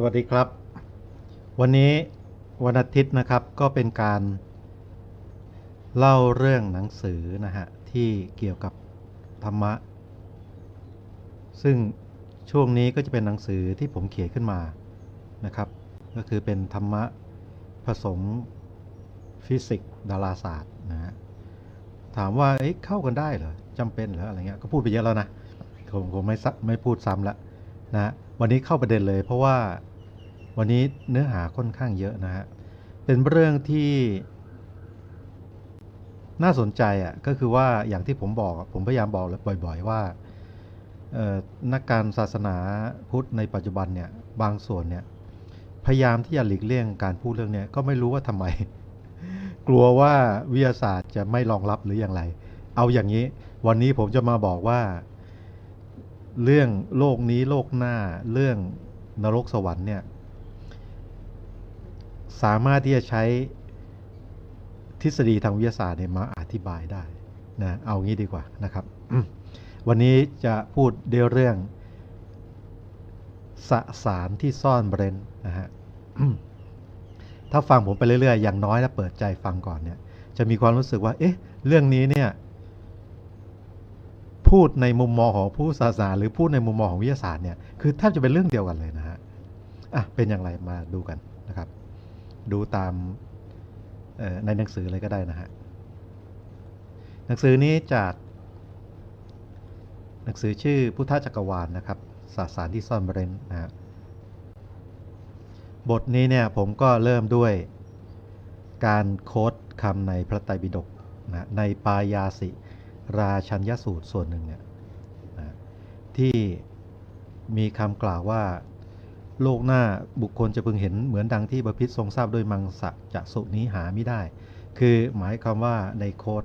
สวัสดีครับ วันนี้วันอาทิตย์นะครับก็เป็นการเล่าเรื่องหนังสือนะฮะที่เกี่ยวกับธรรมะ ซึ่งช่วงนี้ก็จะเป็นหนังสือที่ผมเขียนขึ้นมานะครับ ก็คือเป็นธรรมะผสมฟิสิกส์ดาราศาสตร์นะฮะถามว่าเอ๊ะเข้ากันได้เหรอจำเป็นเหรออะไรเงี้ยก็พูดไปเยอะแล้วนะผมผมไม่ซัไม่พูดซ้ำละนะฮะวันนี้เข้าประเด็นเลยเพราะว่า วันนี้เนื้อหาค่อนข้างเยอะนะฮะ เป็นเรื่องที่น่าสนใจอะก็คือว่าอย่างที่ผมบอกผมพยายามบอกบ่อยๆว่านักการศาสนาพุทธในปัจจุบันเนี่ยบางส่วนเนี่ยพยายามที่จะหลีกเลี่ยงการพูดเรื่องเนี้ยก็ไม่รู้ว่าทำไม กลัวว่าวิทยาศาสตร์จะไม่รองรับหรืออย่างไร เอาอย่างนี้ วันนี้ผมจะมาบอกว่า เรื่องโลกนี้โลกหน้าเรื่องนรกสวรรค์เนี่ย สามารถที่จะใช้ทฤษฎีทางวิทยาศาสตร์เนี่ยมาอธิบายได้นะเอางี้ดีกว่านะครับ วันนี้จะพูดเรื่องเรื่องสสารที่ซ่อนเร้นนะฮะถ้าฟังผมไปเรื่อยๆ อย่างน้อยถ้าเปิดใจฟังก่อนเนี่ยจะมีความรู้สึกว่า เอ๊ะ เรื่องนี้เนี่ยพูดในมุมมองของผู้ศาสนาหรือพูดในมุมมองของวิทยาศาสตร์เนี่ยคือแทบจะเป็นเรื่องเดียวกันเลยนะฮะอะเป็นอย่างไรมาดูกันนะครับ ดูตามในหนังสือเลยก็ได้นะฮะ หนังสือนี้จาก หนังสือชื่อพุทธจักรวาลนนะครับสาสารที่ซ่อนเร้นนะฮะบทนี้เนี่ยผมก็เริ่มด้วยการโค้ดคำในพระไตรปิฎกนะในปายาสิ ราชัญญสูตรส่วนหนึ่งเนี่ยนะที่มีคำกล่าวว่า โลกหน้าบุคคลจะพึงเห็นเหมือนดังที่บพิษทรงทราบด้วยมังสะจะสุนี้หาไม่ได้ คือหมายความว่าในโค้ด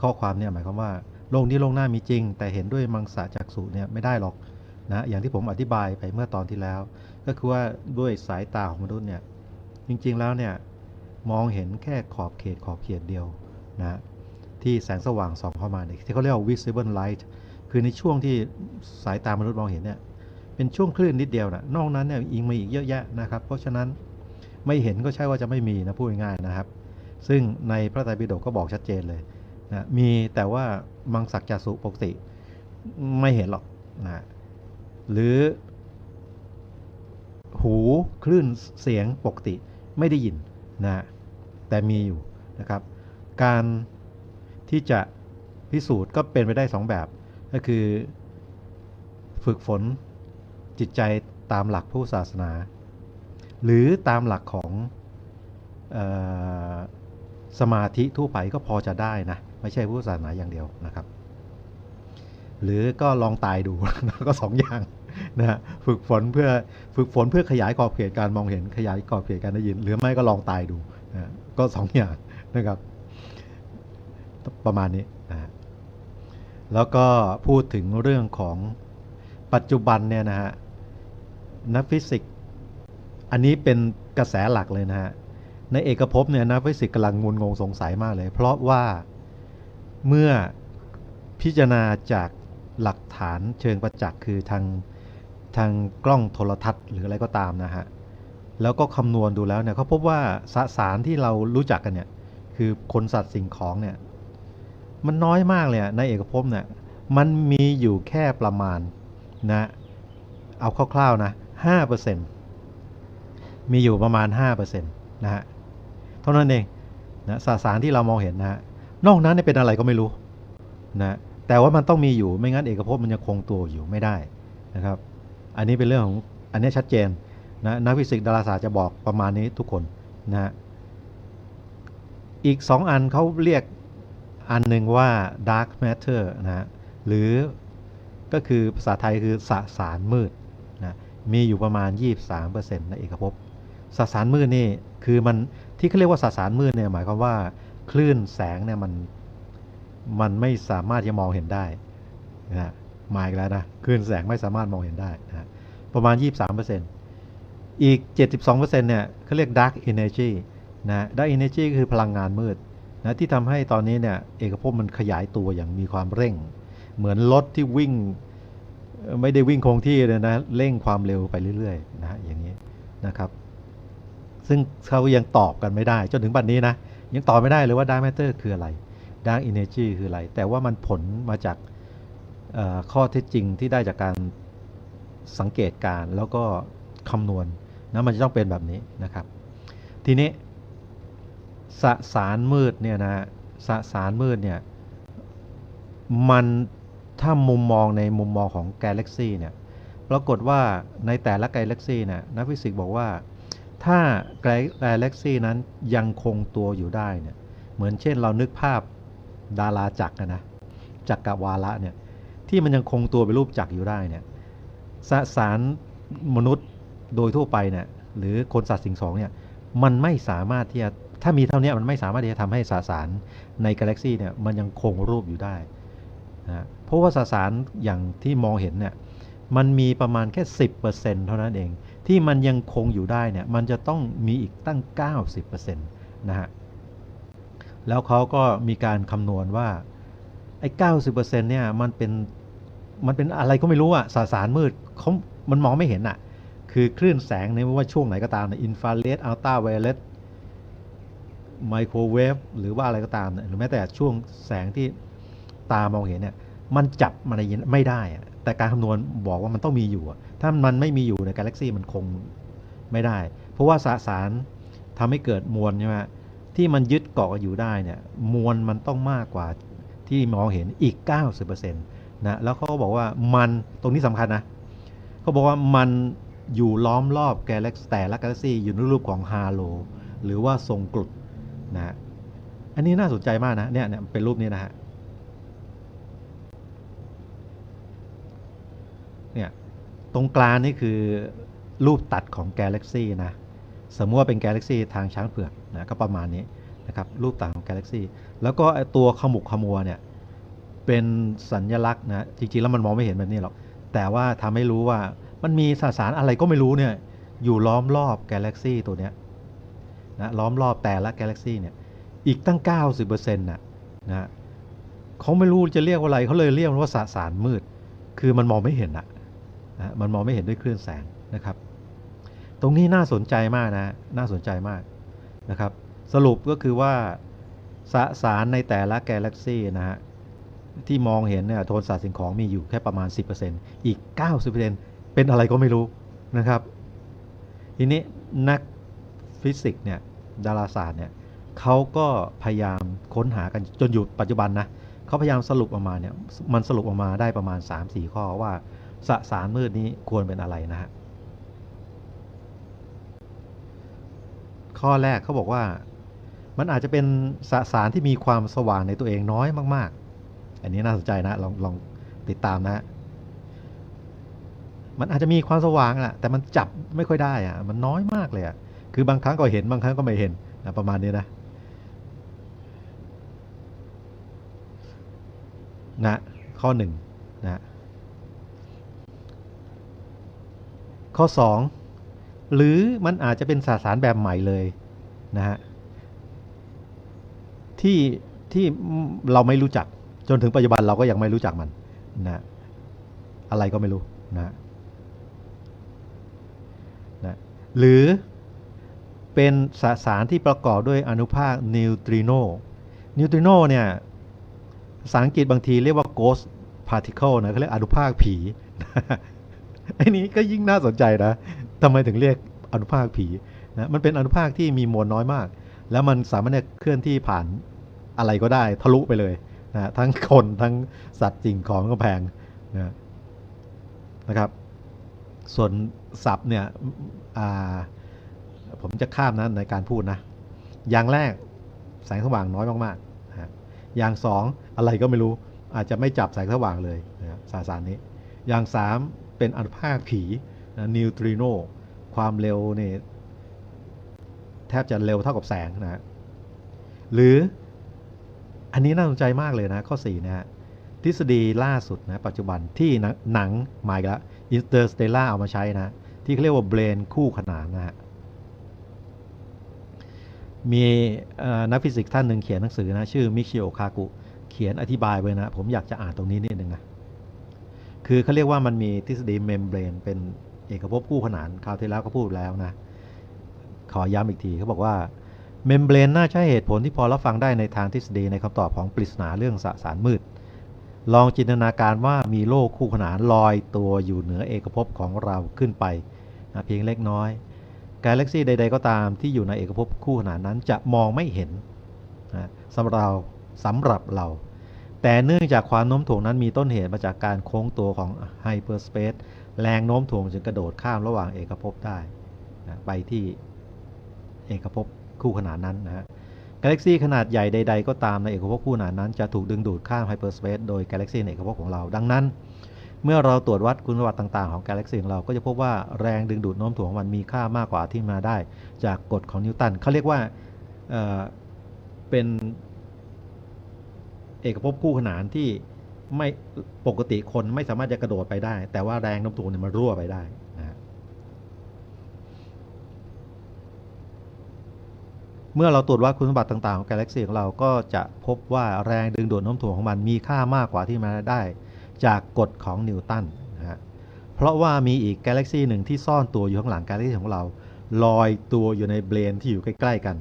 ข้อความเนี่ยหมายความว่าโลกนี้โลกหน้ามีจริง แต่เห็นด้วยมังสะจักสุเนี่ยไม่ได้หรอกนะอย่างที่ผมอธิบายไปเมื่อตอนที่แล้ว ก็คือว่าด้วยสายตาของมนุษย์เนี่ยจริงๆแล้วเนี่ยมองเห็นแค่ขอบเขตขอบเขตเดียวนะที่แสงสว่างส่องเข้ามาที่เขาเรียกว่า visible light คือในช่วงที่สายตามนุษย์มองเห็นเนี่ย เป็นช่วงคลื่นนิดเดียวนะนอกนั้นเนี่ยอิงมาอีกเยอะแยะนะครับ เพราะฉะนั้นไม่เห็นก็ใช่ว่าจะไม่มีนะพูดง่ายๆนะครับ ซึ่งในพระไตรปิฎกก็บอกชัดเจนเลยนะมีแต่ว่ามังสักจัสุปกติ ไม่เห็นหรอกนะหรือ หูคลื่นเสียงปกติไม่ได้ยินนะแต่มีอยู่นะครับ การที่จะพิสูจน์ก็เป็นไปได้สองแบบ ก็คือฝึกฝน จิตใจตามหลักผู้ศาสนา หรือตามหลักของออสมาธิทั่วไปก็พอจะได้นะไม่ใช่ผู้ศาสนาอย่างเดียวนะครับ หรือก็ลองตายดูก็สองอย่างนะฝึกฝนเพื่อฝึกฝนเพื่อขยายขอบเขตการมองเห็นขยายขอบเขตการได้ยิน หรือไม่ก็ลองตายดูนะก็สองอย่างนะครับ ประมาณนี้นะแล้วก็พูดถึงเรื่องของปัจจุบันเนี่ยนะฮะ นักฟิสิกส์อันนี้เป็นกระแสหลักเลยนะฮะในเอกภพเนี่ยนักฟิสิกส์กำลังงุนงงสงสัยมากเลย เพราะว่าเมื่อพิจารณาจากหลักฐานเชิงประจักษ์คือทางทางกล้องโทรทัศน์หรืออะไรก็ตามนะฮะแล้วก็คำนวณดูแล้วเนี่ยเขาพบว่าสสารที่เรารู้จักกันเนี่ยคือคนสัตว์สิ่งของเนี่ยมันน้อยมากเลยในเอกภพเนี่ยมันมีอยู่แค่ประมาณนะเอาคร่าวๆนะ ห้าเปอร์เซ็นมีอยู่ประมาณห้าเปอร์เซ็นตนะฮะเท่านั้นเองนะสสารที่เรามองเห็นนะฮะนอกนั้นเป็นอะไรก็ไม่รู้นะแต่ว่ามันต้องมีอยู่ไม่งั้นเอกภพมันจะคงตัวอยู่ไม่ได้นะครับ อันนี้เป็นเรื่องของอันนี้ชัดเจนนะนักฟิสิกส์ดาราศาสตร์จะบอกประมาณนี้ทุกคนนะฮะอีก 2 อันเขาเรียกอันหนึ่งว่า dark matter นะฮะหรือก็คือภาษาไทยคือสสารมืด มีอยู่ประมาณ 23%ในเอกภพสสารมืดนี่คือมันที่เขาเรียกว่าสสารมืดเนี่ยหมายความว่าคลื่นแสงเนี่ยมันมันไม่สามารถจะมองเห็นได้นะมาอีกแล้วนะคลื่นแสงไม่สามารถมองเห็นได้นะประมาณ 23%อีก 72%เนี่ยเขาเรียก dark energy นะ dark energy คือพลังงานมืดนะที่ทำให้ตอนนี้เนี่ยเอกภพมันขยายตัวอย่างมีความเร่ง เหมือนรถที่วิ่ง ไม่ได้วิ่งคงที่เลยนะเร่งความเร็วไปเรื่อยๆนะอย่างนี้นะครับ ซึ่งเขายังตอบกันไม่ได้ จนถึงบัดนนี้นะยังตอบไม่ได้เลยว่า dark matter คืออะไร dark energy คืออะไร แต่ว่ามันผลมาจากข้อเท็จจริงที่ได้จากการสังเกตการแล้วก็คำนวณนะมันจะต้องเป็นแบบนี้นะครับ ทีนี้สสารมืดเนี่ยนะสสารมืดเนี่ยมัน ถ้ามุมมองในมุมมองของกาแล็กซีเนี่ยปรากฏว่าในแต่ละกาแล็กซีเนี่ยนักฟิสิกส์บอกว่า ถ้ากาแล็กซีนั้นยังคงตัวอยู่ได้เนี่ยเหมือนเช่นเรานึกภาพดาราจักรนะจักรวาระเนี่ยที่มันยังคงตัวเป็นรูปจักรอยู่ได้เนี่ยสสารมนุษย์โดยทั่วไปเนี่ยหรือคนสัตว์สิ่งของเนี่ยมันไม่สามารถที่จะถ้ามีเท่านี้มันไม่สามารถที่จะทำให้สสารในกาแล็กซีเนี่ยมันยังคงรูปอยู่ได้ นะเพราะว่าสสารอย่างที่มองเห็นเนี่ยมันมีประมาณแค่ 10%เท่านั้นเอง ที่มันยังคงอยู่ได้เนี่ยมันจะต้องมีอีกตั้ง 90%นะฮะแล้วเขาก็มีการคำนวณว่าไอ้ 90%เนี่ยมันเป็นมันเป็นอะไรก็ไม่รู้อะสสารมืดเขามันมองไม่เห็นอะคือคลื่นแสงในไม่ว่าช่วงไหนก็ตามอินฟราเรดอัลตราไวโอเลตไมโครเวฟหรือว่าอะไรก็ตามหรือแม้แต่ช่วงแสงที่ ตามองเห็นเนี่ยมันจับมันไม่ได้ แต่การคำนวณบอกว่ามันต้องมีอยู่ ถ้ามันไม่มีอยู่ในกาแล็กซี่มันคงไม่ได้ เพราะว่าสสารทำให้เกิดมวลใช่ไหมที่มันยึดเกาะอยู่ได้เนี่ยมวลมันต้องมากกว่าที่มองเห็นอีก 90%นะแล้วเขาก็บอกว่ามันตรงนี้สำคัญนะเขาบอกว่ามันอยู่ล้อมรอบกาแล็กแต่ละกาแล็กซี่อยู่ในรูปของฮาโลหรือว่าทรงกลุดนะอันนี้น่าสนใจมากนะเนี่ยเนี่ยเป็นรูปนี้นะฮะเนี่ย ตรงกลางนี่คือรูปตัดของกาแล็กซี่นะ สมมติว่าเป็นกาแล็กซี่ทางช้างเผือกนะก็ประมาณนี้นะครับรูปต่างของกาแล็กซี่แล้วก็ตัวขมุกขมัวเนี่ยเป็นสัญลักษณ์นะจริงๆแล้วมันมองไม่เห็นแบบนี้หรอก แต่ว่าทำให้รู้ว่ามันมีสสารอะไรก็ไม่รู้เนี่ยอยู่ล้อมรอบกาแล็กซี่ตัวเนี้ยนะล้อมรอบแต่ละกาแล็กซี่เนี่ยอีกตั้ง 90%นะนะเขาไม่รู้จะเรียกว่าอะไรเขาเลยเรียกว่าสสารมืด คือมันมองไม่เห็นอะ มันมองไม่เห็นด้วยคลื่นแสงนะครับ ตรงนี้น่าสนใจมากนะน่าสนใจมากนะครับ สรุปก็คือว่าสสารในแต่ละกาแล็กซี่นะฮะที่มองเห็นเนี่ยโทนสารสิ่งของมีอยู่แค่ประมาณ 10%อีก 90%เป็นอะไรก็ไม่รู้นะครับ ทีนี้นักฟิสิกส์เนี่ยดาราศาสตร์เนี่ยเขาก็พยายามค้นหากันจนอยู่ปัจจุบันนะเขาพยายามสรุปออกมาเนี่ยมันสรุปออกมาได้ประมาณ 3-4 ข้อว่า สสารมืดนี้ควรเป็นอะไรนะฮะข้อแรกเขาบอกว่ามันอาจจะเป็นสสารที่มีความสว่างในตัวเองน้อยมาก ๆ อันนี้น่าสนใจนะลองลองติดตามนะ มันอาจจะมีความสว่างแหละแต่มันจับไม่ค่อยได้อะมันน้อยมากเลยอะคือบางครั้งก็เห็นบางครั้งก็ไม่เห็นนะประมาณนี้นะนะข้อหนึ่งนะ ข้อ 2 หรือมันอาจจะเป็นสสารแบบใหม่เลยนะฮะที่ที่เราไม่รู้จักจนถึงปัจจุบันเราก็ยังไม่รู้จักมันนะอะไรก็ไม่รู้นะนะหรือเป็นสสารที่ประกอบด้วยอนุภาคนิวตริโนนิวตริโนเนี่ยภาษาอังกฤษบางทีเรียกว่า ghost particle นะเขาเรียกอนุภาคผี ไอ้นี้ก็ยิ่งน่าสนใจนะทำไมถึงเรียกอนุภาคผีนะมันเป็นอนุภาคที่มีมวลน้อยมาก แล้วมันสามารถเคลื่อนที่ผ่านอะไรก็ได้ทะลุไปเลยนะทั้งคนทั้งสัตว์สิ่งของก็แพงนะนะครับ ส่วนศัพท์เนี่ยผมจะข้ามนะในการพูดนะ อย่างแรกแสงสว่างน้อยมากๆนะอย่างสองอะไรก็ไม่รู้อาจจะไม่จับแสงสว่างเลยนะสสารนี้ อย่างสาม เป็นอนุภาคผีนิวตริโนความเร็วเนี่ยแทบจะเร็วเท่ากับแสงนะหรืออันนี้น่าสนใจมากเลยนะข้อ 4 นะฮะทฤษฎีล่าสุดนะปัจจุบันที่หนังหมายแล้วอินเตอร์สเตลล่าเอามาใช้นะ ที่เขาเรียกว่าเบรนคู่ขนานนะฮะมีนักฟิสิกส์ท่านหนึ่งเขียนหนังสือนะ ชื่อมิชิโอคากุ เขียนอธิบายไว้นะ ผมอยากจะอ่านตรงนี้นิดนึงนะ คือเขาเรียกว่ามันมีทฤษฎีเมมเบรนเป็นเอกภพคู่ขนานคราวที่แล้วก็พูดแล้วนะ ขอย้ำอีกทีเขาบอกว่าเมมเบรนน่าใช่เหตุผลที่พอรับฟังได้ในทางทฤษฎีในคำตอบของปริศนาเรื่องสสารมืด ลองจินตนาการว่ามีโลกคู่ขนานลอยตัวอยู่เหนือเอกภพของเราขึ้นไปนะเพียงเล็กน้อย กาแล็กซี่ใด ๆ ก็ตามที่อยู่ในเอกภพคู่ขนานนั้นจะมองไม่เห็นนะสำหรับเราสำหรับเรา แต่เนื่องจากความโน้มถ่วงนั้นมีต้นเหตุมาจากการโค้งตัวของไฮเปอร์สเปซแรงโน้มถ่วงจึงกระโดดข้ามระหว่างเอกภพได้นะไปที่เอกภพคู่ขนานนั้นนะฮะกาแล็กซี่ขนาดใหญ่ใด ๆ ก็ตามในเอกภพคู่ขนานนั้น จะถูกดึงดูดข้ามไฮเปอร์สเปซโดยกาแล็กซี่ในเอกภพของเราดังนั้น เมื่อเราตรวจวัดคุณสมบัติต่างๆของกาแล็กซี่ของเราก็จะพบว่าแรงดึงดูดโน้มถ่วงของมันมีค่ามากกว่าที่มาได้ จากกฎของนิวตันเขาเรียกว่าเเป็น เอกภพคู่ขนานที่ไม่ปกติคนไม่สามารถจะกระโดดไปได้ แต่ว่าแรงโน้มถ่วงเนี่ยมันรั่วไปได้นะฮะเมื่อเราตรวจวัดคุณสมบัติต่างๆของกาแล็กซีของเราก็จะพบว่าแรงดึงดูดโน้มถ่วงของมันมีค่ามากกว่าที่มาได้จากกฎของนิวตันนะฮะเพราะว่ามีอีกกาแล็กซีหนึ่งที่ซ่อนตัวอยู่ข้างหลังกาแล็กซีของเราลอยตัวอยู่ในเบรนที่อยู่ใกล้ ๆ กัน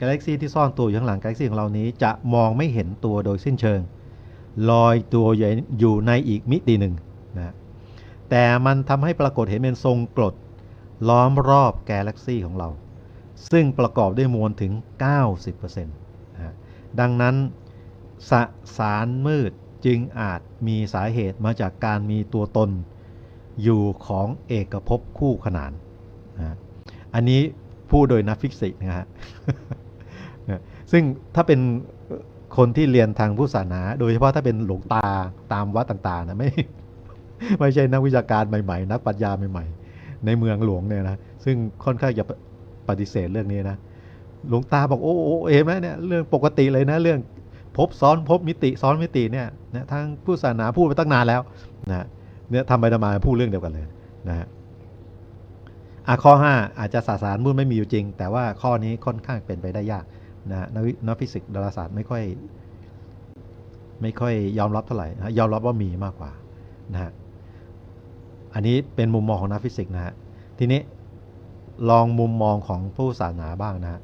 กาแล็กซีที่ซ่อนตัวอยู่ข้างหลังกาแล็กซีของเรานี้จะมองไม่เห็นตัวโดยสิ้นเชิง ลอยตัวอยู่ในอีกมิติหนึ่งนะแต่มันทำให้ปรากฏเห็นเป็นทรงกรดล้อมรอบกาแล็กซีของเรา ซึ่งประกอบด้วยมวลถึง 90%นะฮะดังนั้นสสารมืดจึงอาจมีสาเหตุมาจากการมีตัวตนอยู่ของเอกภพคู่ขนานนะฮะอันนี้พูดโดยนักฟิสิกส์นะฮะ ซึ่งถ้าเป็นคนที่เรียนทางพุทธศาสนา โดยเฉพาะถ้าเป็นหลวงตาตามวัดต่างๆนะไม่ไม่ใช่นักวิชาการใหม่ ๆ นักปรัชญาใหม่ๆ ในเมืองหลวงเนี่ยนะซึ่งค่อนข้างจะปฏิเสธเรื่องนี้นะหลวงตาบอกโอ้โอเห็นไหมเนี่ยเรื่องปกติเลยนะเรื่องพบซ้อนพบมิติซ้อนมิติเนี่ยนะทางผู้ศาสนาพูดไปตั้งนานแล้วนะเนี่ยทำไปทำมาพูดเรื่องเดียวกันเลยนะฮะข้อ 5 อาจจะสาสารมืดไม่มีอยู่จริง แต่ว่าข้อนี้ค่อนข้างเป็นไปได้ยาก นะฮะนักนักฟิสิกส์ดาราศาสตร์ไม่ค่อยไม่ค่อยยอมรับเท่าไหร่นะยอมรับว่ามีมากกว่านะฮะอันนี้เป็นมุมมองของนักฟิสิกส์นะฮะทีนี้ลองมุมมองของผู้ศาสนาบ้างนะฮะ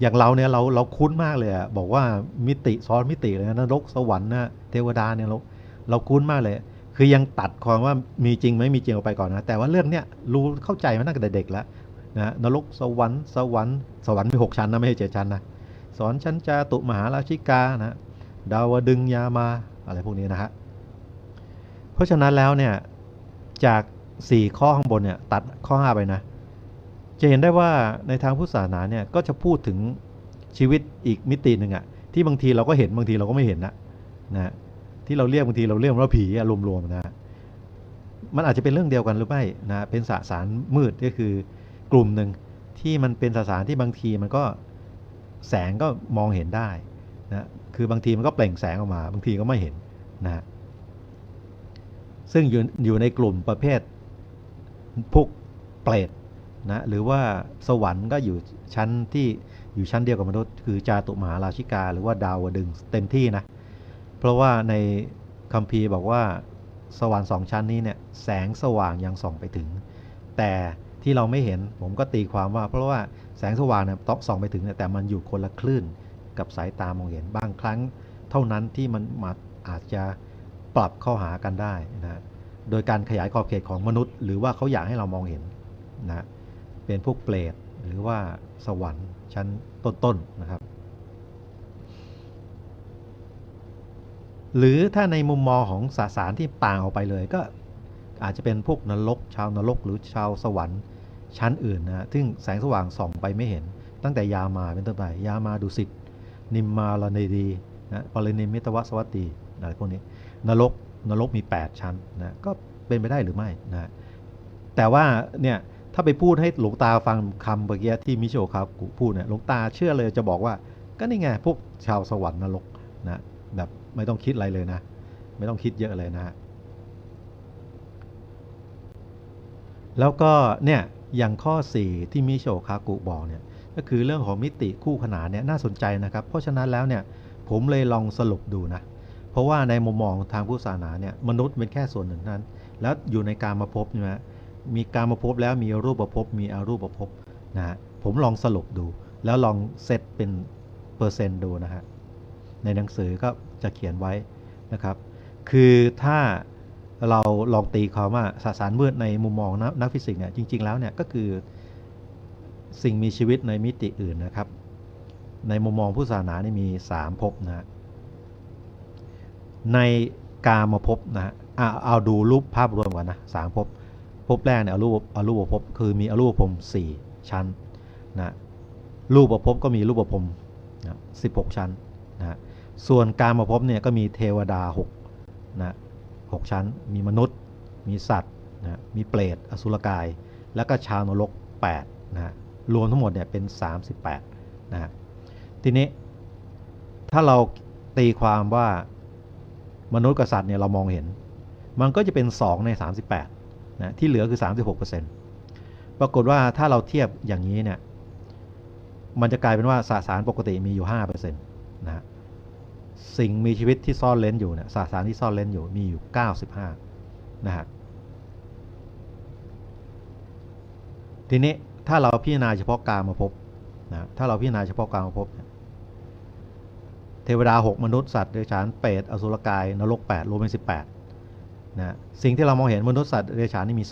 อย่างเราเนี่ยเราเราคุ้นมากเลยอะบอกว่ามิติซ้อนมิติเลยนะนรกสวรรค์นะเทวดาเนี่ยเราเราคุ้นมากเลย คือยังตัดความว่ามีจริงไหมมีจริงออกไปก่อนนะแต่ว่าเรื่องเนี้ยรู้เข้าใจมาตั้งแต่เด็กแล้ว นะนรกสวรรค์สวรรค์สวรรค์มีหกชั้นนะไม่ใช่เจ็ดชั้นนะสอนชั้นจาตุมหาราชิกานะดาวดึงยามาอะไรพวกนี้นะฮะเพราะฉะนั้นแล้วเนี่ยจากสี่ข้อข้างบนเนี่ยตัดข้อห้าไปนะจะเห็นได้ว่าในทางพุทธศาสนาเนี่ยก็จะพูดถึงชีวิตอีกมิติหนึ่งอะที่บางทีเราก็เห็นบางทีเราก็ไม่เห็นนะนะที่เราเรียกบางทีเราเรียกว่าผีอะรวมๆนะมันอาจจะเป็นเรื่องเดียวกันหรือไม่นะเป็นสสารมืดก็คือ กลุ่มหนึ่งที่มันเป็นสสารที่บางทีมันก็แสงก็มองเห็นได้นะคือบางทีมันก็เปล่งแสงออกมา บางทีก็ไม่เห็นนะซึ่งอยู่อยู่ในกลุ่มประเภทพวกเปรตนะหรือว่าสวรรค์ก็อยู่ชั้นที่อยู่ชั้นเดียวกับมนุษย์คือจาตุมหาราชิกา หรือว่าดาวดึงเต็มที่นะเพราะว่าในคัมภีร์บอกว่าสวรรค์สองชั้นนี้เนี่ยแสงสว่างยังส่องไปถึง แต่ ที่เราไม่เห็นผมก็ตีความว่า เพราะว่าแสงสว่างเนี่ยต้องส่องไปถึงแต่มันอยู่คนละคลื่นกับสายตามองเห็นบางครั้งเท่านั้นที่มันมาอาจจะปรับเข้าหากันได้นะโดยการขยายขอบเขตของมนุษย์ หรือว่าเขาอยากให้เรามองเห็นนะเป็นพวกเปรตหรือว่าสวรรค์ชั้นต้นๆนะครับ หรือถ้าในมุมมองของสสารที่ต่างออกไปเลยก็อาจจะเป็นพวกนรก ชาวนรกหรือชาวสวรรค์ ชั้นอื่นนะซึ่งแสงสว่างส่องไปไม่เห็น ตั้งแต่ยามาเป็นต้นไป ยามาดุสิต นิมมาลเนดีนะปรินิมิตวสวัตตีอะไรพวกนี้ นรก นรกมี 8 ชั้นนะก็เป็นไปได้หรือไม่นะแต่ว่าเนี่ยถ้าไปพูดให้หลวงตาฟังคำเมื่อกี้ที่มิโชคากุพูดเนี่ยหลวงตาเชื่อเลยจะบอกว่าก็นี่ไงพวกชาวสวรรค์นรกนะแบบไม่ต้องคิดอะไรเลยนะ ไม่ต้องคิดเยอะเลยนะ แล้วก็เนี่ย อย่างข้อ 4 ที่มิโชคากุบอกเนี่ยก็คือเรื่องของมิติคู่ขนานเนี่ยน่าสนใจนะครับ เพราะฉะนั้นแล้วเนี่ยผมเลยลองสรุปดูนะ เพราะว่าในมุมมองทางพุทธศาสนาเนี่ยมนุษย์เป็นแค่ส่วนหนึ่งนั้น แล้วอยู่ในการมาพบใช่ไหมมีการมาพบแล้วมีรูปภพบมีอรูปภพบนะฮะผมลองสรุปดู แล้วลองเซตเป็นเปอร์เซ็นต์ดูนะฮะในหนังสือก็จะเขียนไว้นะครับ คือถ้า เราลองตีความว่าสสารมืดในมุมมองนักนักฟิสิกส์เนี่ยจริง ๆ แล้วเนี่ยก็คือสิ่งมีชีวิตในมิติอื่นนะครับ ในมุมมองผู้ศาสนานี่มี 3ภพนะฮะในกามภพนะฮะอะเอาดูรูปภาพรวมก่อนนะสามภพภพแรกเนี่ยอรูปอรูปภพคือมีอรูปภพสี่ชั้นนะรูปภพก็มีรูปภพนะสิบหกชั้นนะฮะส่วนกามภพเนี่ยก็มีเทวดาหกนะ หกชั้น มีมนุษย์ มีสัตว์นะมีเปรตอสุรกาย แล้วก็ชาวนรก8นะฮะรวมทั้งหมดเนี่ยเป็น 38นะฮะทีนี้ถ้าเราตีความว่ามนุษย์กับสัตว์เนี่ยเรามองเห็น มันก็จะเป็น 2 ใน 38นะที่เหลือคือ 36%ปรากฏว่าถ้าเราเทียบอย่างนี้เนี่ยมันจะกลายเป็นว่าสสารปกติมีอยู่5%นะฮะ สิ่งมีชีวิตที่ซ่อนเล้นอยู่เนี่ยสสารที่ซ่อนเล้นอยู่มีอยู่ 95 นะฮะทีนี้ถ้าเราพิจารณาเฉพาะกามมาพบนะถ้าเราพิจารณาเฉพาะกามมาพบเทวดา 6 มนุษย์สัตว์เดรัจฉานเปรตอสุรกายนรก 8 รวมเป็น18นะสิ่งที่เรามองเห็นมนุษย์สัตว์เดรัจฉานนี่มี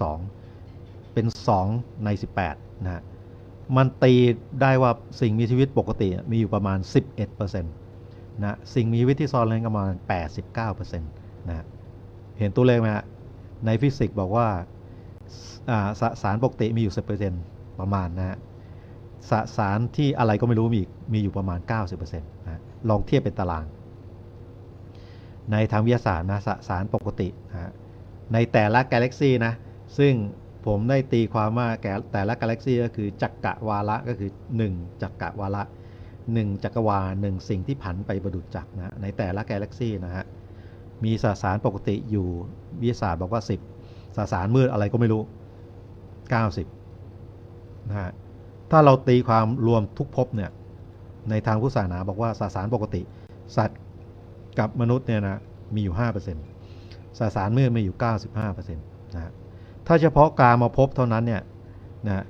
2 เป็น 2 ใน 18นะฮะมันตีได้ว่าสิ่งมีชีวิตปกติมีอยู่ประมาณ 11%นะสิ่งมีชีวิตที่ซ่อนเร้นประมาณ 89%นะฮะเห็นตัวเลขไหมฮะในฟิสิกส์บอกว่าสสารปกติมีอยู่ 10%ประมาณนะฮะสสารที่อะไรก็ไม่รู้มีอีกมีอยู่ประมาณ 90%นะลองเทียบเป็นตาราง ในทางวิทยาศาสตร์นะสสารปกตินะในแต่ละกาแล็กซีนะซึ่งผมได้ตีความว่าแต่ละกาแล็กซีก็คือจักรวาระก็คือ 1 จักรวาระ 1จักรวาลหนึ่งสิ่งที่ผันไปประดุจจักรนะในแต่ละกาแล็กซี่นะฮะมีสสารปกติอยู่วิทยาศาสตร์บอกว่า 10 สสารมืดอะไรก็ไม่รู้ 90นะฮะถ้าเราตีความรวมทุกภพเนี่ยในทางพุทธศาสนาบอกว่าสสารปกติ สัตว์กับมนุษย์เนี่ยนะมีอยู่ 5%สสารมืดมีอยู่ 95%นะฮะถ้าเฉพาะกามาพบเท่านั้นเนี่ยนะ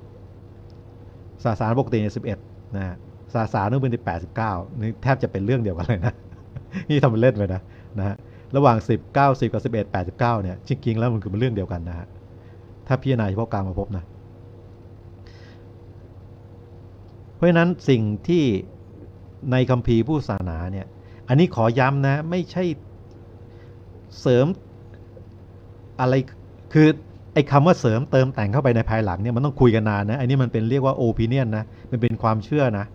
สสารปกติเนี่ย11นะ ฮะสารนึกเป็นที่89นี่แทบจะเป็นเรื่องเดียวกันเลยนะ นี่ทำเป็นเล่นไปนะนะฮะระหว่าง10 90กับ11 89เนี่ยจริงๆแล้วมันคือเป็นเรื่องเดียวกันนะฮะถ้าพิจารณาเฉพาะกลางมาพบนะเพราะฉะนั้นสิ่งที่ในคัมภีร์ผู้ศาสนาเนี่ย อันนี้ขอย้ำนะ ไม่ใช่เสริมอะไรคือไอ้คำว่าเสริมเติมแต่งเข้าไปในภายหลังเนี่ยมันต้องคุยกันนานนะอันนี้มันเป็นเรียกว่าโอปิเนียนนะมันเป็นความเชื่อนะ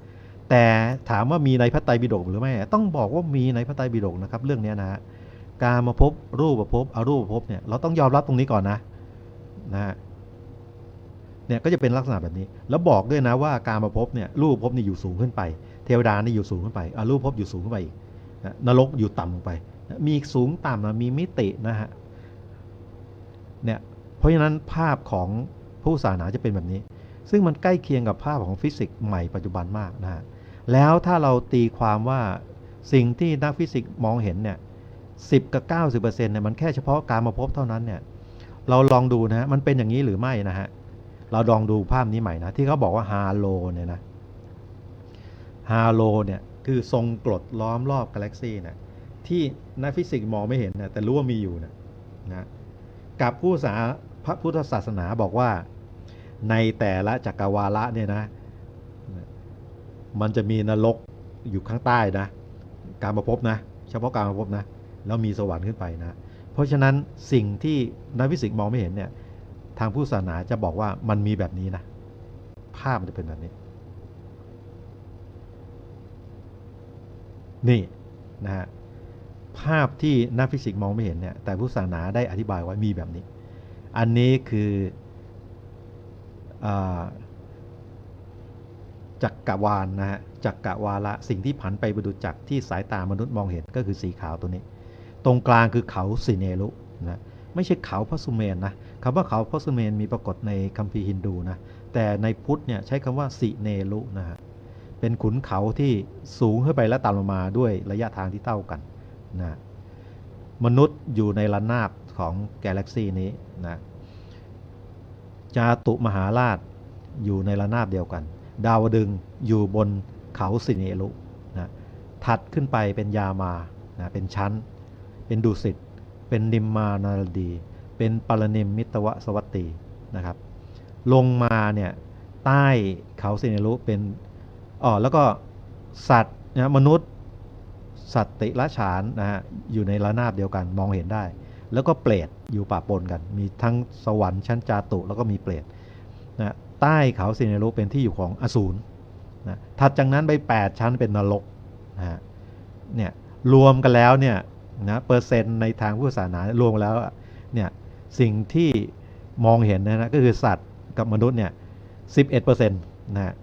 แต่ถามว่ามีในพระไตรปิฎกหรือไม่ ต้องบอกว่ามีในพระไตรปิฎกนะครับเรื่องนี้นะฮะการมาพบรูปประพบอารูปประพบเนี่ยเราต้องยอมรับตรงนี้ก่อนนะนะฮะเนี่ยก็จะเป็นลักษณะแบบนี้ แล้วบอกด้วยนะว่าการมาพบเนี่ยรูปภพนี่อยู่สูงขึ้นไป เทวดานี่อยู่สูงขึ้นไปอารูปภพอยู่สูงขึ้นไปอีกนรกอยู่ต่ำลงไป มีสูงต่ำนะมีมิตินะฮะเนี่ยเพราะฉะนั้นภาพของผู้ศาสนาจะเป็นแบบนี้ ซึ่งมันใกล้เคียงกับภาพของฟิสิกส์ใหม่ปัจจุบันมากนะฮะ แล้วถ้าเราตีความว่าสิ่งที่นักฟิสิกส์มองเห็นเนี่ยสิกับเก้าสิบเปอร์เซ็นต์เนี่ยมันแค่เฉพาะการมาพบเท่านั้นเนี่ยเราลองดูนะฮะมันเป็นอย่างนี้หรือไม่นะฮะเราลองดูภาพนี้ใหม่นะที่เขาบอกว่าฮาโลเนี่ยนะฮาโลเนี่ยคือทรงกรดล้อมรอบกาแล็กซีนะที่นักฟิสิกส์มองไม่เห็นนะแต่รู้ว่ามีอยู่นะนะกับผู้สาพระพุทธศาสนาบอกว่าในแต่ละจักรวาละเนี่ยนะ มันจะมีนรกอยู่ข้างใต้นะ การมาพบนะ เฉพาะการมาพบนะ แล้วมีสวรรค์ขึ้นไปนะ เพราะฉะนั้นสิ่งที่นักฟิสิกส์มองไม่เห็นเนี่ย ทางผู้ศาสนาจะบอกว่ามันมีแบบนี้นะ ภาพมันจะเป็นแบบนี้ นี่นะฮะ ภาพที่นักฟิสิกส์มองไม่เห็นเนี่ย แต่ผู้ศาสนาได้อธิบายไว้มีแบบนี้ อันนี้คืออา จักกรวาลนะฮะจักกรวาละสิ่งที่ผันไปบรรดุจักที่สายตามนุษย์มองเห็นก็คือสีขาวตัวนี้ ตรงกลางคือเขาสิเนรุนะไม่ใช่เขาพระสุเมนนะคำว่าเขาพระสุเมนมีปรากฏในคัมภีร์ฮินดูนะแต่ในพุทธเนี่ยใช้คำว่าสิเนรุนะฮะเป็นขุนเขาที่สูงขึ้นไปและต่ำลงมาด้วยระยะทางที่เท่ากันนะมนุษย์อยู่ในระนาบของกาแล็กซีนี้นะจาตุมหาราชอยู่ในระนาบเดียวกัน ดาวดึงอยู่บนเขาสิเนลุนะถัดขึ้นไปเป็นยามานะเป็นชั้น เป็นดุสิต เป็นนิมมานารดี เป็นปรนิมมิตวสวัตตีนะครับ ลงมาเนี่ยใต้เขาสิเนลุเป็นอ๋อแล้วก็สัตว์นะมนุษย์สัตติละฉานนะฮะอยู่ในระนาบเดียวกันมองเห็นได้ แล้วก็เปรตอยู่ปะปนกัน มีทั้งสวรรค์ชั้นจาตุ แล้วก็มีเปรต ใต้เขาสิเนรุเป็นที่อยู่ของอสูรนะถัดจากนั้นไป 8 ชั้นเป็นนรกนะฮะเนี่ยรวมกันแล้วเนี่ยนะเปอร์เซ็นต์ในทางพุทธศาสนารวมแล้วเนี่ยสิ่งที่มองเห็นนะนะก็คือสัตว์กับมนุษย์เนี่ย11%นะฮะ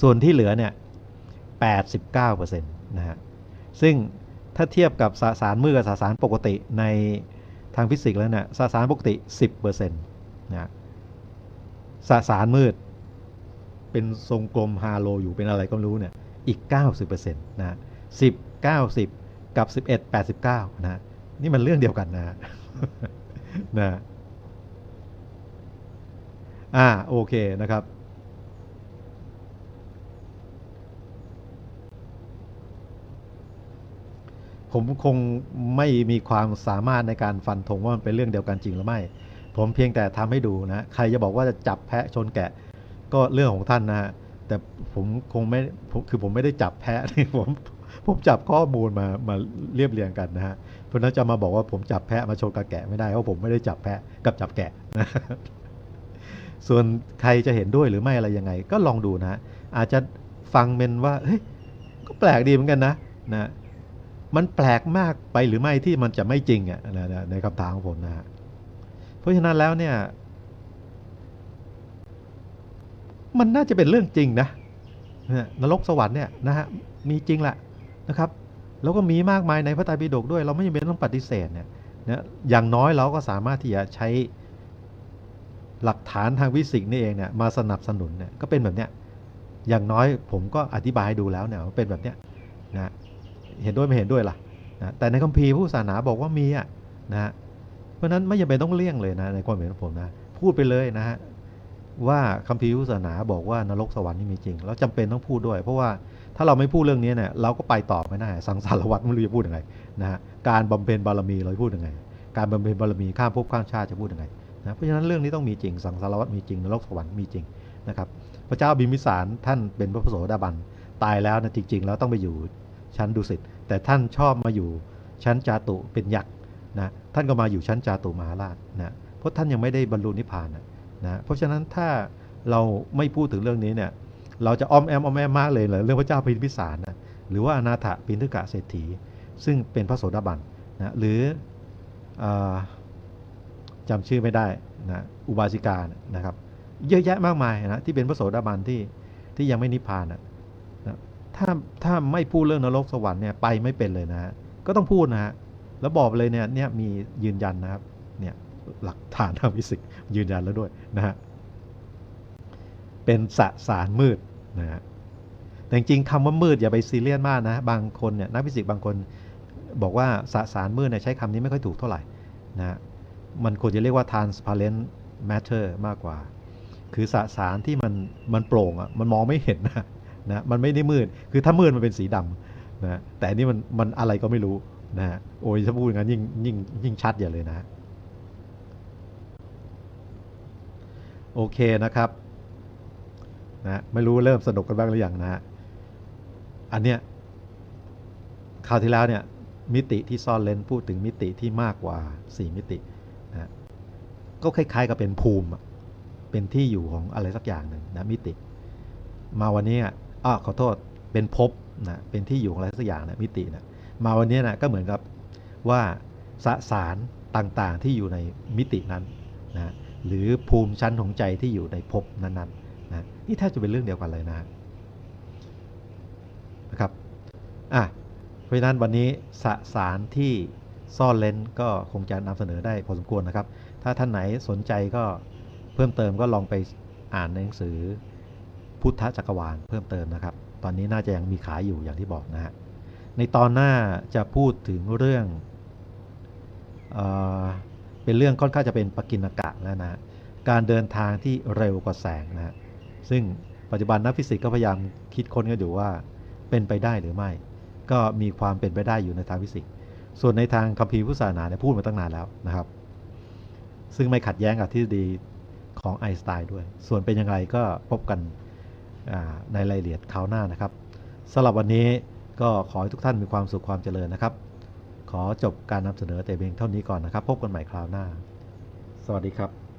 ส่วนที่เหลือเนี่ย89%นะฮะซึ่งถ้าเทียบกับสสารมืดกับสสารปกติในทางฟิสิกส์แล้วเนี่ยสสารปกติ10%นะ สสารมืด เป็นทรงกลมฮาโลอยู่เป็นอะไรก็รู้เนี่ยอีก 90%นะ10 90กับ11 89นะนี่มันเรื่องเดียวกันนะนะอ่าโอเคนะครับผมคงไม่มีความสามารถในการฟันธงว่ามันเป็นเรื่องเดียวกันจริงหรือไม่ ผมเพียงแต่ทำให้ดูนะ ใครจะบอกว่าจะจับแพะชนแกะ ก็เรื่องของท่านนะฮะ แต่ผมคงไม่คือผมไม่ได้จับแพะนี่ผมผมจับข้อมูลมามาเรียบเรียงกันนะฮะ เพราะนั้นจะมาบอกว่าผมจับแพะมาชนกับแกะไม่ได้เพราะผมไม่ได้จับแพะกับจับแกะนะส่วนใครจะเห็นด้วยหรือไม่อะไรยังไง ก็ลองดูนะอาจจะฟังเป็นว่าเฮ้ยก็แปลกดีเหมือนกันนะนะมันแปลกมากไปหรือไม่ที่มันจะไม่จริงอะนะนะในคำถามของผมนะฮะ เพราะฉะนั้นแล้วเนี่ย มันน่าจะเป็นเรื่องจริงนะนะนรกสวรรค์เนี่ยนะฮะมีจริงแหละนะครับ แล้วก็มีมากมายในพระไตรปิฎกด้วย เราไม่จำเป็นต้องปฏิเสธเนี่ยนะอย่างน้อยเราก็สามารถที่จะใช้หลักฐานทางวิสิกนี่เองเนี่ยมาสนับสนุนเนี่ยก็เป็นแบบเนี้ยอย่างน้อยผมก็อธิบายดูแล้วเนี่ยเป็นแบบเนี้ยนะเห็นด้วยไม่เห็นด้วยล่ะนะแต่ในคัมภีร์ผู้ศาสนาบอกว่ามีอะนะฮะ เพราะนั้นไม่จำเป็นต้องเลี่ยงเลยนะในความเห็นของผมนะ พูดไปเลยนะฮะว่าคัมภีร์ศาสนาบอกว่านรกสวรรค์นี่มีจริง แล้วจำเป็นต้องพูดด้วย เพราะว่าถ้าเราไม่พูดเรื่องนี้เนี่ยเราก็ไปต่อไม่ได้สังสารวัตรไม่รู้จะพูดยังไงนะฮะการบำเพ็ญบารมีเราจะพูดยังไง การบำเพ็ญบารมีข้ามภพข้ามชาติจะพูดยังไงนะเพราะฉะนั้นเรื่องนี้ต้องมีจริง สังสารวัตรมีจริงนรกสวรรค์มีจริงนะครับพระเจ้าบิมพิสารท่านเป็นพระโสดาบันตายแล้วนะจริง ๆ แล้วต้องไปอยู่ชั้นดุสิตแต่ท่านชอบมาอยู่ชั้นจาตุเป็นยักษ์ นะท่านก็มาอยู่ชั้นจาตุมหาราชนะเพราะท่านยังไม่ได้บรรลุนิพพานนะนะเพราะฉะนั้นถ้าเราไม่พูดถึงเรื่องนี้เนี่ยเราจะอ้อมแอมอ้อมแอมมากเลยเลยเรื่องพระเจ้าพิมพิสารนะหรือว่าอนาถปินทึกะเศรษฐี ซึ่งเป็นพระโสดาบันนะหรืออาจำชื่อไม่ได้นะอุบาสิกานะครับ เยอะแยะมากมายนะที่เป็นพระโสดาบันที่ที่ยังไม่นิพพานนะถ้าถ้าไม่พูดเรื่องนรกสวรรค์เนี่ยไปไม่เป็นเลยนะก็ต้องพูดนะฮะ แล้วบอกเลยเนี่ยเนี่ยมียืนยันนะครับเนี่ยหลักฐานทางฟิสิกส์ยืนยันแล้วด้วยนะฮะเป็นสสารมืดนะฮะแต่จริงๆคำว่ามืดอย่าไปซีเรียสมากนะบางคนเนี่ยนักฟิสิกส์บางคนบอกว่าสสารมืดเนี่ยใช้คำนี้ไม่ค่อยถูกเท่าไหร่นะฮะมันควรจะเรียกว่า transparent matter มากกว่า คือสสารที่มันมันโปร่งอะมันมองไม่เห็นนะนะมันไม่ได้มืด คือถ้ามืดมันเป็นสีดำนะแต่นี่มันมันอะไรก็ไม่รู้ นะฮะโอ้ยถ้าพูดงั้นยิ่งยิ่งยิ่งชัดอย่าเลยนะ โอเคนะครับนะไม่รู้เริ่มสนุกกันบ้างหรือยังนะฮะอันเนี้ยคราวที่แล้วเนี่ยมิติที่ซ่อนเลนพูดถึงมิติที่มากกว่า 4 มิตินะก็คล้าย ๆกับเป็นภูมิเป็นที่อยู่ของอะไรสักอย่างหนึ่งนะมิติ มาวันนี้อ้อขอโทษเป็นภพนะเป็นที่อยู่ของอะไรสักอย่างนะมิตินะ มาวันนี้นะก็เหมือนกับว่าสสารต่างๆที่อยู่ในมิตินั้นนะหรือภูมิชั้นของใจที่อยู่ในภพนั้นๆนะนี่แทบจะเป็นเรื่องเดียวกันเลยนะนะครับอะเพราะฉะนั้นวันนี้สสารที่ซ่อนเลนก็คงจะนำเสนอได้พอสมควรนะครับ ถ้าท่านไหนสนใจก็เพิ่มเติมก็ลองไปอ่านในหนังสือพุทธจักรวาลเพิ่มเติมนะครับ ตอนนี้น่าจะยังมีขายอยู่อย่างที่บอกนะฮะ ในตอนหน้าจะพูดถึงเรื่องเอเป็นเรื่องค่อนข้างจะเป็นปกิณกะแล้วนะการเดินทางที่เร็วกว่าแสงนะฮะซึ่งปัจจุบันนักฟิสิกส์ก็พยายามคิดค้นกันอยู่ว่าเป็นไปได้หรือไม่ ก็มีความเป็นไปได้อยู่ในทางฟิสิกส์ส่วนในทางคัมภีร์พุทธศาสนาเนี่ยพูดมาตั้งนานแล้วนะครับ ซึ่งไม่ขัดแย้งกับทฤษฎีของไอน์สไตน์ด้วย ส่วนเป็นยังไงก็พบกันในรายละเอียดคราวหน้านะครับสำหรับวันนี้ ก็ขอให้ทุกท่านมีความสุขความเจริญนะครับ ขอจบการนำเสนอแต่เพียงเท่านี้ก่อนนะครับ พบกันใหม่คราวหน้า สวัสดีครับ